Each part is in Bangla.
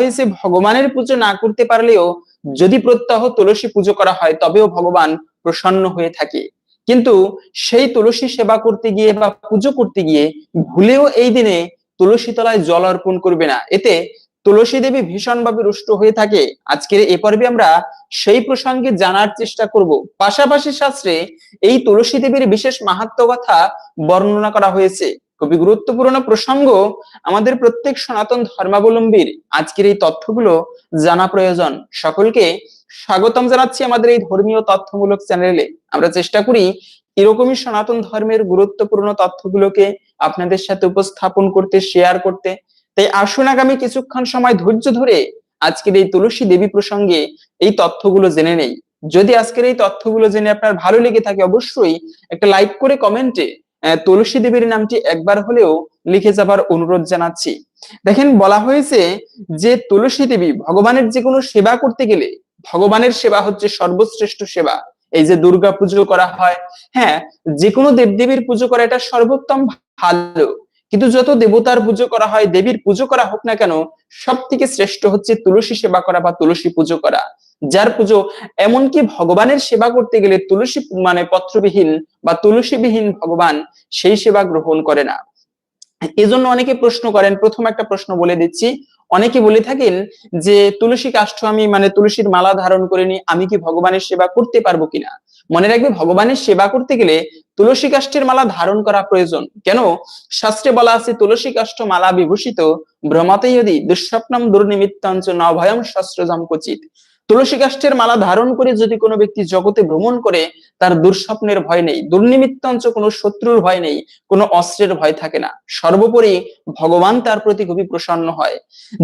হয়েছে ভগবানের পুজো না করতে পারলেও যদি প্রত্যহ তুলসী পুজো করা হয় তবেও ভগবান প্রসন্ন হয়ে থাকে। কিন্তু সেই তুলসী সেবা করতে গিয়ে বা পুজো করতে গিয়ে ভুলেও এই দিনে তুলসী তলায় জল অর্পণ করবে না। এতে তুলসী দেবী ভীষণভাবে রুষ্ট হয়ে থাকে। আজকের এ পর্বে আমরা সেই প্রসঙ্গে জানার চেষ্টা করব। পাশাপাশি শাস্ত্রে এই তুলসী দেবীর বিশেষ মাহাত্ম কথা বর্ণনা করা হয়েছে। খুবই গুরুত্বপূর্ণ প্রসঙ্গ আমাদের প্রত্যেক সনাতন ধর্মাবলম্বীর আজকের এই তথ্যগুলো জানা প্রয়োজন। সকলকে স্বাগতম জানাচ্ছি আমাদের এই ধর্মীয় তথ্যমূলক চ্যানেলে। আমরা চেষ্টা করি এরকমই সনাতন ধর্মের গুরুত্বপূর্ণ তথ্যগুলোকে আপনাদের সাথে উপস্থাপন করতে শেয়ার করতে। তাই আসুন আগামী কিছুক্ষণ সময় ধৈর্য ধরে আজকের এই তুলসী দেবী প্রসঙ্গে এই তথ্যগুলো জেনে নেই। যদি আজকের এই তথ্যগুলো জেনে আপনার ভালো লেগে থাকে, অবশ্যই একটা লাইক করে কমেন্টে তুলসী দেবীর নামটি একবার হলেও লিখে যাবার অনুরোধ জানাচ্ছি। দেখেন, বলা হয়েছে যে তুলসী দেবী ভগবানের যে কোনো সেবা করতে গেলে ভগবানের সেবা হচ্ছে সর্বশ্রেষ্ঠ সেবা। এই যে দুর্গা পুজো করা হয় হ্যাঁ যে কোনো দেবদেবীর পুজো করা এটা সর্বোত্তম ভালো। কিন্তু যত দেবতার পুজো করা হয়, দেবীর পুজো করা হোক না কেন সব থেকে শ্রেষ্ঠ হচ্ছে তুলসী সেবা করা বা তুলসী পুজো করা। যার পুজো এমনকি ভগবানের সেবা করতে গেলে তুলসী মানে পত্রবিহীন বা তুলসীবিহীন ভগবান সেই সেবা গ্রহণ করে না। এজন্য অনেকে প্রশ্ন করেন, প্রথম একটা প্রশ্ন বলে দিচ্ছি অনেকে বলে থাকেন যে, তুলসী কাষ্ঠ আমি মানে তুলসীর মালা ধারণ করে নি আমি কি ভগবানের সেবা করতে পারব কিনা? মনে রাখবে, ভগবানের সেবা করতে গেলে তুলসী কাষ্ঠের মালা ধারণ করা প্রয়োজন। কেন? শাস্ত্রে বলা আছে, তুলসী কাষ্ঠ মালা বিভূষিত ভ্রমাতেয়দি দুঃস্বপ্নম দুর্নিমিত্তাঞ্চ নভয়ম শাস্ত্রজম কচিত তুলসী কাষ্ঠের মালা ধারণ করে যদি কোনো ব্যক্তি জগতে ভ্রমণ করে, তার দুঃস্বপ্নের ভয় নেই, দুর্নিমিত্তাঞ্চ কোনো শত্রুর ভয় নেই, কোনো অস্ত্রের ভয় থাকে না। সর্বোপরি ভগবান তার প্রতি খুবই প্রসন্ন হয়।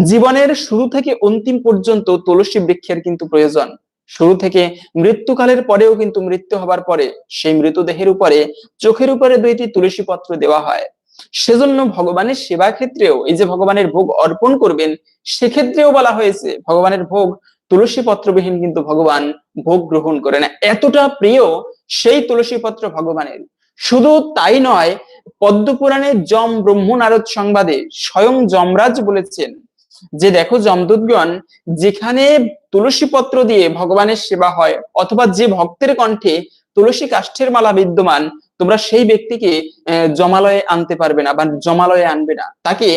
জীবনের শুরু থেকে অন্তিম পর্যন্ত তুলসী বৃক্ষের কিন্তু প্রয়োজন। শুরু থেকে মৃত্যুকালের পরেও কিন্তু মৃত্যু হবার পরে, সেই মৃতদেহের উপরে, চোখের উপরে দুইটি তুলসী পত্র দেওয়া হয়। সেজন্য ভগবানের সেবা ক্ষেত্রেও এই যে ভগবানের ভোগ অর্পণ করবেন, সেক্ষেত্রেও বলা হয়েছে, ভগবানের ভোগ তুলসী পত্রবিহীন কিন্তু ভগবান ভোগ গ্রহণ করে না। এতটা প্রিয় সেই তুলসী পত্র ভগবানের। শুধু তাই নয়, পদ্মপুরাণে যম ব্রহ্ম নারদ সংবাদে স্বয়ং যমরাজ বলেছেন যে, দেখো যমদূতগণ, যেখানে তুলসী পত্র দিয়ে ভগবানের সেবা হয় অথবা যে ভক্তের কণ্ঠে তুলসী কাষ্ঠের মালা বিদ্যমান, তোমরা সেই ব্যক্তিকে জমালয়ে আনতে পারবে না বা জমালয়ে আনবে না। তাকে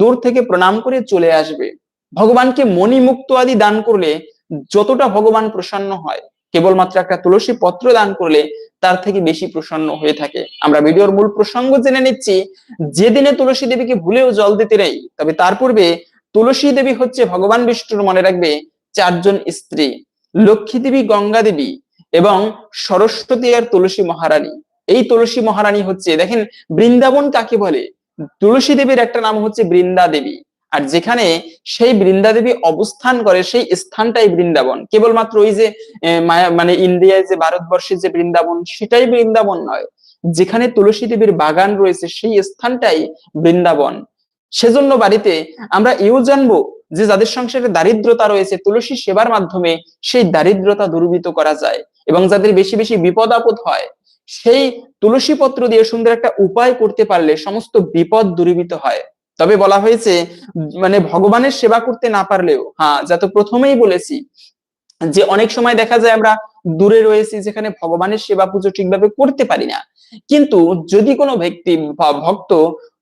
দূর থেকে প্রণাম করে চলে আসবে। ভগবানকে মণিমুক্ত আদি দান করলে যতটা ভগবান প্রসন্ন হয়, কেবলমাত্র একটা তুলসী পত্র দান করলে তার থেকে বেশি প্রসন্ন হয়ে থাকে। আমরা ভিডিওর মূল প্রসঙ্গ জেনে নিচ্ছি, যেদিনে তুলসী দেবীকে ভুলেও জল দিতে নেই, তবে তার পূর্বে তুলসী দেবী হচ্ছে ভগবান বিষ্ণুর মনে রাখবে চারজন স্ত্রী, লক্ষ্মী দেবী, গঙ্গা দেবী এবং সরস্বতী আর তুলসী মহারানী। এই তুলসী মহারানী হচ্ছে, দেখেন বৃন্দাবন কাকে বলে? তুলসী দেবীর একটা নাম হচ্ছে বৃন্দা দেবী। আর যেখানে সেই বৃন্দা দেবী অবস্থান করে সেই স্থানটাই বৃন্দাবন। কেবলমাত্র ওই যে মানে ইন্ডিয়ায় যে ভারতবর্ষের যে বৃন্দাবন, সেটাই বৃন্দাবন নয়। যেখানে তুলসী দেবীর বাগান রয়েছে, সেই স্থানটাই বৃন্দাবন। সেজন্য বাড়িতে আমরা এও জানব যে যাদের সংসারে দারিদ্রতা রয়েছে, তুলসী সেবার মাধ্যমে সেই দারিদ্রতা দূরীভূত করা যায় এবং যাদের বেশি বেশি বিপদ আপদ হয়, সেই তুলসী পত্র দিয়ে সুন্দর একটা উপায় করতে পারলে সমস্ত বিপদ দূরীভূত হয়। তবে বলা হয়েছে মানে ভগবানের সেবা করতে না পারলেও হ্যাঁ যা তো প্রথমেই বলেছি, যে অনেক সময় দেখা যায় আমরা দূরে রয়েছি যেখানে ভগবানের সেবা পুজো ঠিকভাবে করতে পারি না। কিন্তু যদি কোনো ব্যক্তি বা ভক্ত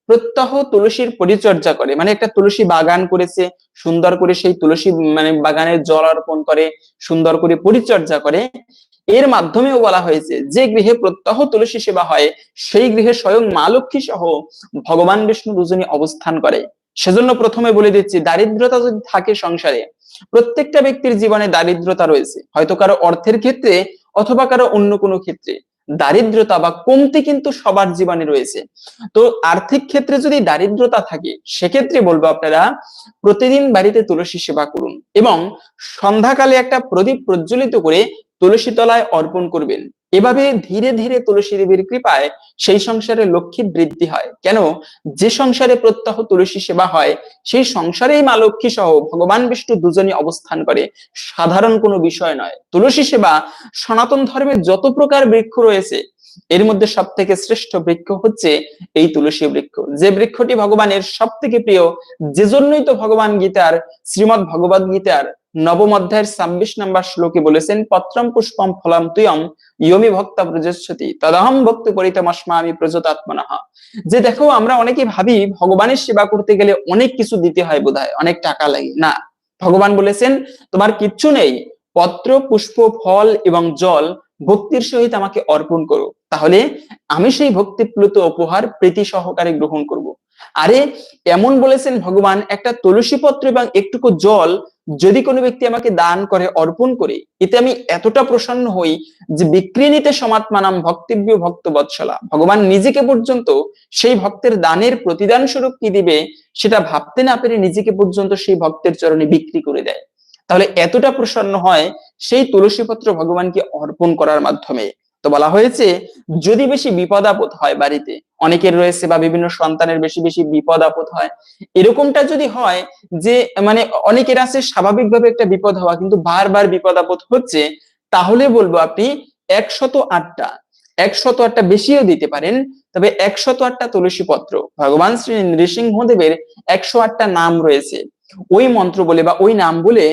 প্রত্যহ তুলসীর পরিচর্যা করে মানে একটা তুলসী বাগান করেছে, সুন্দর করে সেই তুলসী মানে বাগানের জল অর্পণ করে, সুন্দর করে পরিচর্যা করে এর মাধ্যমেও বলা হয়েছে, যে গৃহে প্রত্যহ তুলসী সেবা হয়, সেই গৃহে স্বয়ং মা লক্ষ্মী সহ ভগবান বিষ্ণু দুজনই অবস্থান করে। সেজন্য প্রথমে বলে দিচ্ছি, দারিদ্রতা যদি থাকে সংসারে, প্রত্যেকটা ব্যক্তির জীবনে দারিদ্রতা রয়েছে। হয়তো কারও অর্থের ক্ষেত্রে অথবা কারও অন্য কোনো ক্ষেত্রে। দারিদ্রতা বা কমতি কিন্তু সবার জীবনে রয়েছে। তো আর্থিক ক্ষেত্রে যদি দারিদ্রতা থাকে, সেক্ষেত্রে বলব আপনারা, প্রতিদিন বাড়িতে তুলসী সেবা করুন এবং সন্ধ্যাকালে একটা প্রদীপ প্রজ্বলিত করে তুলসী তলায় অর্পণ করবেন। এভাবে ধীরে ধীরে তুলসী দেবীর কৃপায় সেই সংসারে লক্ষ্মী বৃদ্ধি হয়। কেন? যে সংসারে প্রত্যহ তুলসী সেবা হয়, সেই সংসারেই মা লক্ষ্মী সহ ভগবান বিষ্ণু দুজনই অবস্থান করে। সাধারণ কোনো বিষয় নয়। তুলসী সেবা সনাতন ধর্মের যত প্রকার বৃক্ষ রয়েছে, এর মধ্যে সব থেকে শ্রেষ্ঠ বৃক্ষ হচ্ছে এই তুলসী বৃক্ষ। যে বৃক্ষটি ভগবানের সব থেকে প্রিয়, যে জন্যই তো ভগবান গীতার, শ্রীমদ ভগবদ গীতার নবম অধ্যায়ের ছাব্বিশ নম্বর শ্লোকে বলেছেন, পত্রম পুষ্পম ফলাম তুয়ম, ইয়মি ভক্তা প্রজস্বতী তদহম ভক্তি পরিতমস্মা আমি প্রজতাত্মনাহ যে দেখো, আমরা অনেকে ভাবি, ভগবানের সেবা করতে গেলে অনেক কিছু দিতে হয় বোধহয়, অনেক টাকা লাগে। না, ভগবান বলেছেন, তোমার কিচ্ছু নেই, পত্র, পুষ্প, ফল এবং জল ভক্তির সহিত আমাকে অর্পণ করো। তাহলে আমি সেই ভক্তিপ্লুত উপহার প্রীতি সহকারে গ্রহণ করব। আরে, এমন বলেছেন ভগবান, একটা তুলসী পত্র এবং একটুকু জল যদি কোনো ব্যক্তি আমাকে দান করে, অর্পণ করে, এতে আমি এতটা প্রসন্ন হই যে বিক্রিনিতে সমাত্মানাম ভক্তিব্য ভক্ত বৎসলা ভগবান নিজেকে পর্যন্ত সেই ভক্তের দানের প্রতিদান স্বরূপ কি দিবে, সেটা ভাবতে না পেরে নিজেকে পর্যন্ত সেই ভক্তের চরণে বিক্রি করে দেয়। তাহলে এতটা প্রসন্ন হয় সেই তুলসী পত্র ভগবানকে অর্পণ করার মাধ্যমে। তো বলা হয়েছে, যদি বেশি বিপদ আপদ হয় বাড়িতে, অনেকের রয়েছে বা বিভিন্ন সন্তানের বেশি বেশি বিপদ আপদ হয়, এরকমটা যদি হয় যে মানে অনেকের আছে স্বাভাবিকভাবে একটা বিপদ হওয়া, কিন্তু বারবার বিপদ আপদ হচ্ছে, তাহলে বলব আপনি একশত আটটা একশত আটটা বেশিও দিতে পারেন, তবে একশত আটটা তুলসী পত্র ভগবান শ্রী নৃসিংহদেবের একশো আটটা নাম রয়েছে। ওই মন্ত্র বলে বা ওই নাম বলে,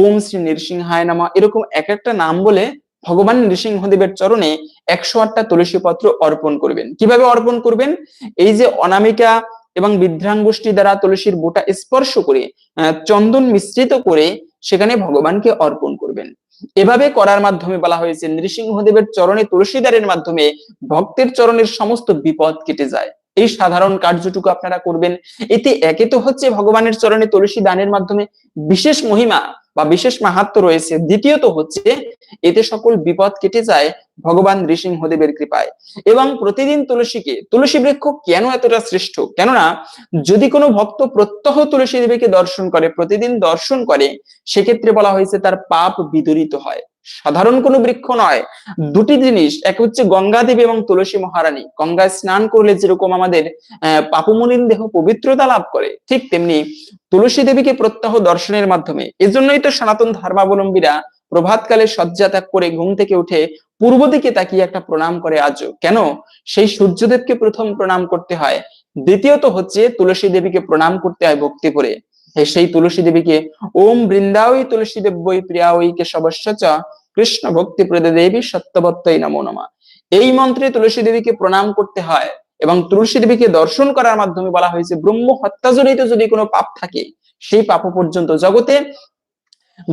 ওম শ্রী নৃসিংহায় নামা, এরকম এক একটা নাম বলে ভগবান নৃসিংহদেবের চরণে একশো আটটা তুলসী পত্র অর্পণ করবেন। কীভাবে অর্পণ করবেন? এই যে অনামিকা এবং বিদ্রাঙ্গুষ্টি দ্বারা তুলসীর বোটা স্পর্শ করে চন্দন মিশ্রিত করে সেখানে ভগবানকে অর্পণ করবেন। এভাবে করার মাধ্যমে বলা হয়েছে, নৃসিংহদেবের চরণে তুলসীদারের মাধ্যমে ভক্তের চরণের সমস্ত বিপদ কেটে যায়। এই সাধারণ কার্যটুকু আপনারা করবেন। এতে একে তো হচ্ছে ভগবানের চরণে তুলসী দানের মাধ্যমে বিশেষ মহিমা বা বিশেষ মাহাত্ম রয়েছে। দ্বিতীয়ত হচ্ছে, এতে সকল বিপদ কেটে যায় ভগবান নৃসিংহদেবের কৃপায়। এবং প্রতিদিন তুলসীকে, তুলসী বৃক্ষ কেন এতটা শ্রেষ্ঠ? কেননা, যদি কোনো ভক্ত প্রত্যহ তুলসী দেবীকে দর্শন করে, প্রতিদিন দর্শন করে, সেক্ষেত্রে বলা হয়েছে তার পাপ বিদরিত হয়। সাধারণ কোনো বৃক্ষ নয়। দুটি জিনিস, এক হচ্ছে গঙ্গা দেবী এবং তুলসী মহারানী। গঙ্গায় স্নান করলে যেরকম আমাদের পাপমলিন দেহ পবিত্রতা লাভ করে, ঠিক তেমনি তুলসী দেবীকে প্রত্যহ দর্শনের মাধ্যমে। এজন্যই তো সনাতন ধর্মাবলম্বীরা প্রভাতকালে শয্যা ত্যাগ করে ঘুম থেকে উঠে পূর্ব দিকে তাকিয়ে একটা প্রণাম করে আজও কেন? সেই সূর্যদেবকে প্রথম প্রণাম করতে হয়। দ্বিতীয়ত হচ্ছে তুলসী দেবীকে প্রণাম করতে হয় ভক্তি করে সেই তুলসী দেবীকে, ওম বৃন্দাওই তুলসী দেব্যই প্রিয়াওই কেশবস্য চ, কৃষ্ণ ভক্তি প্রদে দেবী সত্যবত্তই নমো নমা। এই মন্ত্রে তুলসী দেবীকে প্রণাম করতে হয় এবং তুলসী দেবীকে দর্শন করার মাধ্যমে বলা হয়েছে ব্রহ্ম হত্যাজনিত যদি কোনো পাপ থাকে, সেই পাপ পর্যন্ত জগতে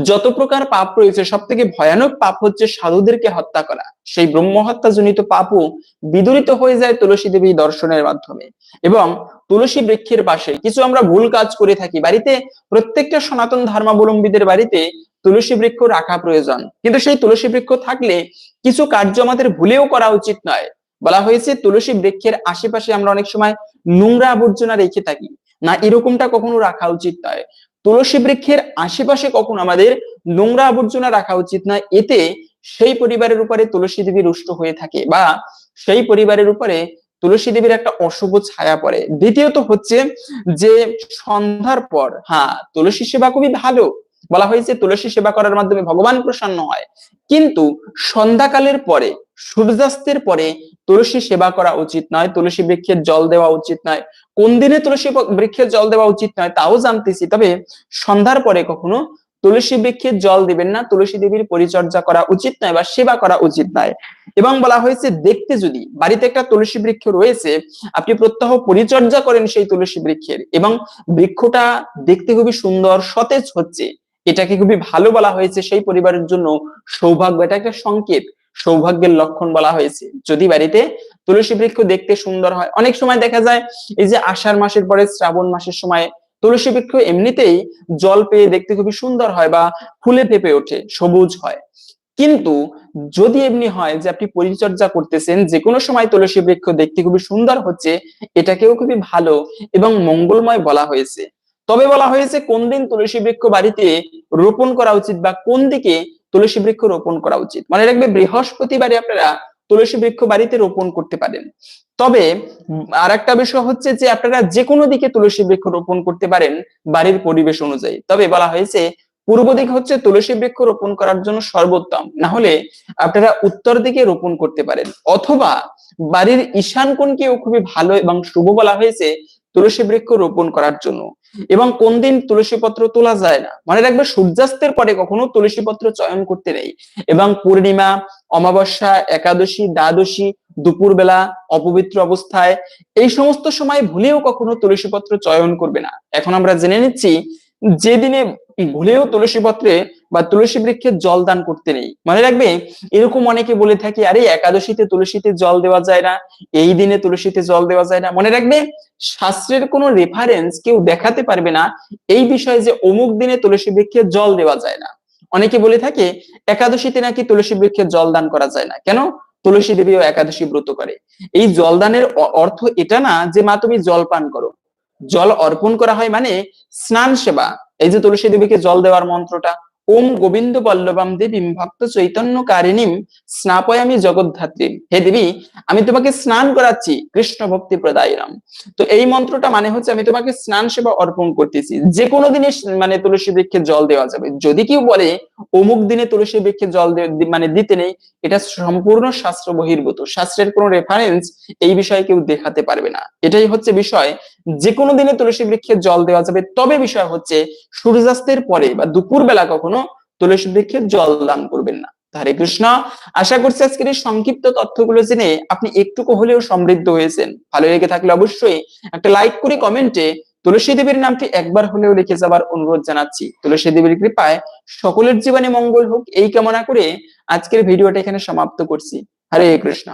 যত প্রকার পাপ রয়েছে সব থেকে ভয়ানক পাপ হচ্ছে সাধুদেরকে হত্যা করা। সেই ব্রহ্ম হত্যা জনিত পাপও বিদরিত হয়ে যায় তুলসী দেবী দর্শনের মাধ্যমে। এবং তুলসী বৃক্ষের পাশে কিছু আমরা ভুল কাজ করে থাকি। বাড়িতে প্রত্যেকটা সনাতন ধর্মাবলম্বীদের বাড়িতে তুলসী বৃক্ষ রাখা প্রয়োজন। কিন্তু সেই তুলসী বৃক্ষ থাকলে কিছু কার্য আমাদের ভুলেও করা উচিত নয়। বলা হয়েছে, তুলসী বৃক্ষের আশেপাশে আমরা অনেক সময় নোংরা আবর্জনা রেখে থাকি। না, এরকমটা কখনো রাখা উচিত নয়। তুলসী বৃক্ষের আশেপাশে কখন আমাদের নোংরা আবর্জনা রাখা উচিত নয় এতে সেই পরিবারের উপরে তুলসী দেবী রুষ্ট হয়ে থাকে বা সেই পরিবারের উপরে তুলসী দেবীর একটা অশুভ ছায়া পড়ে। দ্বিতীয়ত হচ্ছে যে সন্ধ্যার পর হ্যাঁ তুলসী সেবা খুবই ভালো। বলা হয়েছে তুলসী সেবা করার মাধ্যমে ভগবান প্রসন্ন হয়। কিন্তু সন্ধ্যাকালের পরে, সূর্যাস্তের পরে তুলসী সেবা করা উচিত নয়, তুলসী বৃক্ষের জল দেওয়া উচিত নয়। কোন দিনে তুলসী বৃক্ষের জল দেওয়া উচিত নয় তাও জানতেছি। তবে সন্ধ্যার পরে কখনো তুলসী বৃক্ষের জল দিবেন না, তুলসী দেবীর পরিচর্যা করা উচিত নয় বা সেবা করা উচিত নয়। এবং বলা হয়েছে, দেখতে যদি বাড়িতে একটা তুলসী বৃক্ষ রয়েছে, আপনি প্রত্যহ পরিচর্যা করেন সেই তুলসী বৃক্ষের এবং বৃক্ষটা দেখতে খুবই সুন্দর, সতেজ হচ্ছে, এটাকে খুবই ভালো বলা হয়েছে সেই পরিবারের জন্য সৌভাগ্য, এটা একটা সংকেত। সৌভাগ্যের লক্ষণ বলা হয়েছে। যদি বাড়িতে তুলসী বৃক্ষ দেখতে সুন্দর হয়, অনেক সময় দেখা যায় এই যে আষাঢ় মাসের পরে শ্রাবণ মাসের সময় তুলসী বৃক্ষ এমনিতেই জল পেয়ে দেখতে খুবই সুন্দর হয় বা ফুলে পেঁপে ওঠে, সবুজ হয়। কিন্তু যদি এমনি হয় যে আপনি পরিচর্যা করতেছেন, যে কোনো সময় তুলসী বৃক্ষ দেখতে খুবই সুন্দর হচ্ছে, এটাকেও খুবই ভালো এবং মঙ্গলময় বলা হয়েছে। তবে বলা হয়েছে কোন দিন তুলসী বৃক্ষ বাড়িতে রোপণ করা উচিত বা কোন দিকে তুলসী বৃক্ষ রোপণ করা উচিত। মনে রাখবে বৃহস্পতিবারে আপনারা তুলসী বৃক্ষ বাড়িতে রোপণ করতে পারেন। তবে আর একটা বিষয় হচ্ছে যে, আপনারা যে কোনো দিকে তুলসী বৃক্ষ রোপণ করতে পারেন বাড়ির পরিবেশ অনুযায়ী। তবে বলা হয়েছে, পূর্ব দিক হচ্ছে তুলসী বৃক্ষ রোপণ করার জন্য সর্বোত্তম। না হলে আপনারা উত্তর দিকে রোপণ করতে পারেন। অথবা বাড়ির ঈশান কোণকেও খুবই ভালো এবং শুভ বলা হয়েছে, তুলসী বৃক্ষ রোপণ করার জন্য। এবং কোন দিন তুলসী পত্র তোলা যায় না? মনে রাখবে সূর্যাস্তের পরে কখনো তুলসী পত্র চয়ন করতে নেই। এবং পূর্ণিমা, অমাবস্যা, একাদশী, দ্বাদশী, দুপুরবেলা, অপবিত্র অবস্থায়, এই সমস্ত সময় ভুলেও কখনো তুলসী পত্র চয়ন করবে না। এখন আমরা জেনে নিচ্ছি, যেদিনে ভুলেও তুলসী পত্রে বা তুলসী বৃক্ষে জল দান করতে নেই। মনে রাখবে? এরকম অনেকে বলে থাকে, আরে, একাদশীতে তুলসীতে জল দেওয়া যায় না, এই দিনে তুলসীতে জল দেওয়া যায় না। মনে রাখবে? শাস্ত্রের কোনো রেফারেন্স কেউ দেখাতে পারবে না এই বিষয়ে যে অমুক দিনে তুলসী বৃক্ষে জল দেওয়া যায় না। অনেকে বলে থাকে, একাদশীতে নাকি তুলসী বৃক্ষে জল দান করা যায় না? কেন? তুলসী দেবীও একাদশী ব্রত করে। এই জলদানের অর্থ এটা না যে, মা, তুমি জল পান করো। জল অর্পণ করা হয় মানে স্নান সেবা। এই যে তুলসী দেবীকে জল দেওয়ার মন্ত্রটা ওম গোবিন্দ বল্লভাম দেবীম ভক্ত চৈতন্য কারিণীম স্নাপয়ামি জগদ্ধাত্রী। হে দেবী, আমি তোমাকে স্নান করাচ্ছি, কৃষ্ণ ভক্তি প্রদায়নাম। তো এই মন্ত্রটা মানে হচ্ছে আমি তোমাকে স্নান সেবা অর্পণ করতেছি। যে কোনো দিনে মানে তুলসী বৃক্ষে জল দেওয়া যাবে। যদি কেউ বলে, অমুক দিনে তুলসী বৃক্ষে জল মানে দিতে নেই, এটা সম্পূর্ণ শাস্ত্র বহির্ভূত। শাস্ত্রের কোনো রেফারেন্স এই বিষয়ে কেউ দেখাতে পারবে না। এটাই হচ্ছে বিষয়। যে কোনো দিনে তুলসী বৃক্ষে জল দেওয়া যাবে। তবে বিষয় হচ্ছে, সূর্যাস্তের পরে বা দুপুর বেলা কখনো তুলসী বৃক্ষে জল দান করবেন না। হরে কৃষ্ণ। আশা করছি আজকের এই সংক্ষিপ্ত তথ্যগুলো জেনে আপনি একটুকু হলেও সমৃদ্ধ হয়েছেন। ভালো লেগে থাকলে অবশ্যই একটা লাইক করে কমেন্টে তুলসী দেবীর নামটি একবার হলেও লিখে যাবার অনুরোধ জানাচ্ছি। তুলসী দেবীর কৃপায় সকলের জীবনে মঙ্গল হোক, এই কামনা করে আজকের ভিডিওটা এখানে সমাপ্ত করছি। হরে কৃষ্ণ।